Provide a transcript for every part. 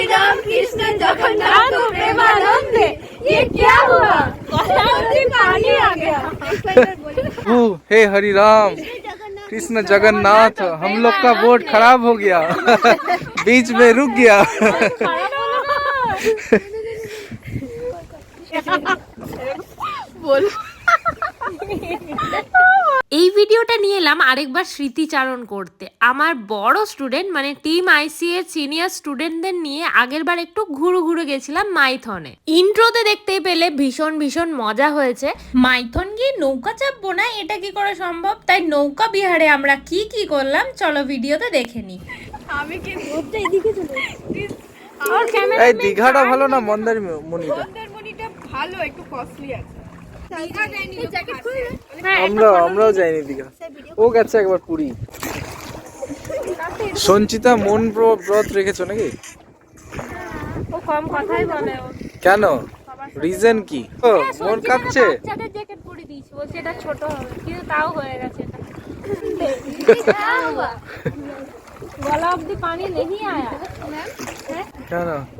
हरि राम कृष्ण जगन्नाथ प्रेमानंदे ये क्या हुआ? पानी आ गया। ओ हे हरि राम कृष्ण जगन्नाथ हम लोग का बोट खराब हो गया। बीच में रुक गया। এই ভিডিওটা নিয়ে এলাম আরেকবার স্মৃতিচারণ করতে। আমার বড় স্টুডেন্ট মানে টিম আইসিএ সিনিয়র স্টুডেন্টদের নিয়ে আগেরবার একটু ঘুরু ঘুরে গেছিলাম মাইথনে। ইন্ট্রোতে দেখতে পেলে ভীষণ ভীষণ মজা হয়েছে। মাইথন গিয়ে নৌকা চাপবো না এটা কি করে সম্ভব? তাই নৌকা বিহারে আমরা কি কি করলাম চলো ভিডিওতে দেখে নি। আমি এই দীঘাটা ভালো না মন্দার মনিটা ভালো একটু কস্টলি আছে। আমরা আমরাও যাইনি দীঘা। ও গেছে একবার পুরী। সঞ্চিতা মন ব্র- ব্রত রেখেছো নাকি? ও কম কথাই বলে ও। কেন? রিজন কি? ও মন কাঁপছে? জ্যাকেট পরে দিয়েছি। বলছে এটা ছোট হবে কিন্তু তাও হয়ে গেছে এটা। গলা অব্দি পানি নেই আয়া। কেন?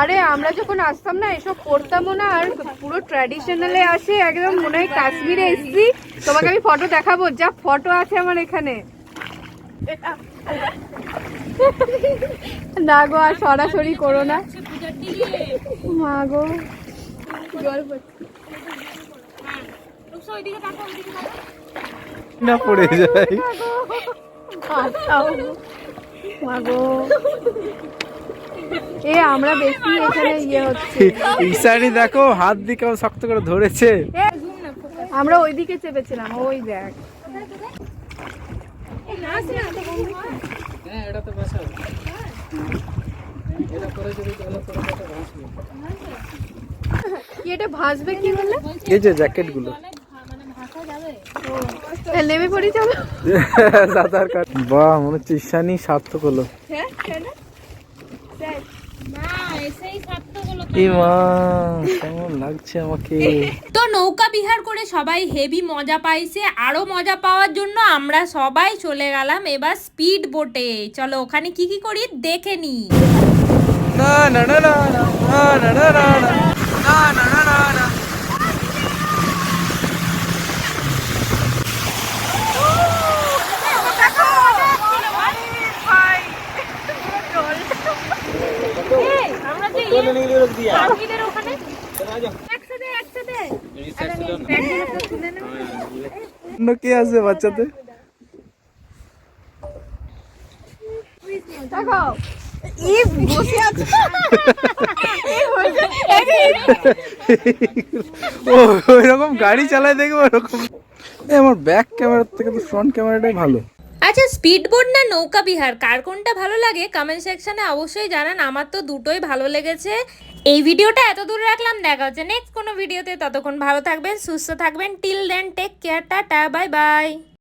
আরে আমরা যখন আসতাম না এসব পড়তামও না আর পুরো ট্র্যাডিশনালে আসে একদম মনে হয় কাশ্মীরে এসেছি। তোমাকে আমি ফটো দেখাবো যা ফটো আছে আমার এখানে। না গো আর সরাসরি করো না। মা গো। জল না পড়ে যায়। বাঁচাও মা গো এ আমরা বেশি এখানে ইয়ে হচ্ছে। ঈশানি দেখো হাত দিয়ে কেমন শক্ত করে ধরেছে। আমরা ওইদিকে চেপেছিলাম ওই দেখ। এটা ভাসবে। কি বললে এই যে জ্যাকেটগুলো পড়ি চলো কাট। বাহ মনে হচ্ছে ঈশানি সার্থক হলো। তো নৌকা বিহার করে সবাই হেভি মজা পাইছে। আরও মজা পাওয়ার জন্য আমরা সবাই চলে গেলাম এবার স্পিড বোটে। চলো ওখানে কি কি করি? দেখে নি না না না না না না না। কে আছে বাচ্চাতে দেখো বসে আছে। ও ওইরকম গাড়ি চালায় দেখব ওরকম। এ, আমার ব্যাক ক্যামেরার থেকে তো ফ্রন্ট ক্যামেরাটাই ভালো। আচ্ছা স্পিড বোট না নৌকা বিহার? কার কোনটা ভালো লাগে? কমেন্ট সেকশনে অবশ্যই জানান। আমার তো দুটোই ভালো লেগেছে। এই ভিডিওটা এত দূর রাখলাম। দেখা হচ্ছে নেক্সট কোনো ভিডিওতে ততক্ষণ ভালো থাকবেন, সুস্থ থাকবেন। Till then take care tata bye bye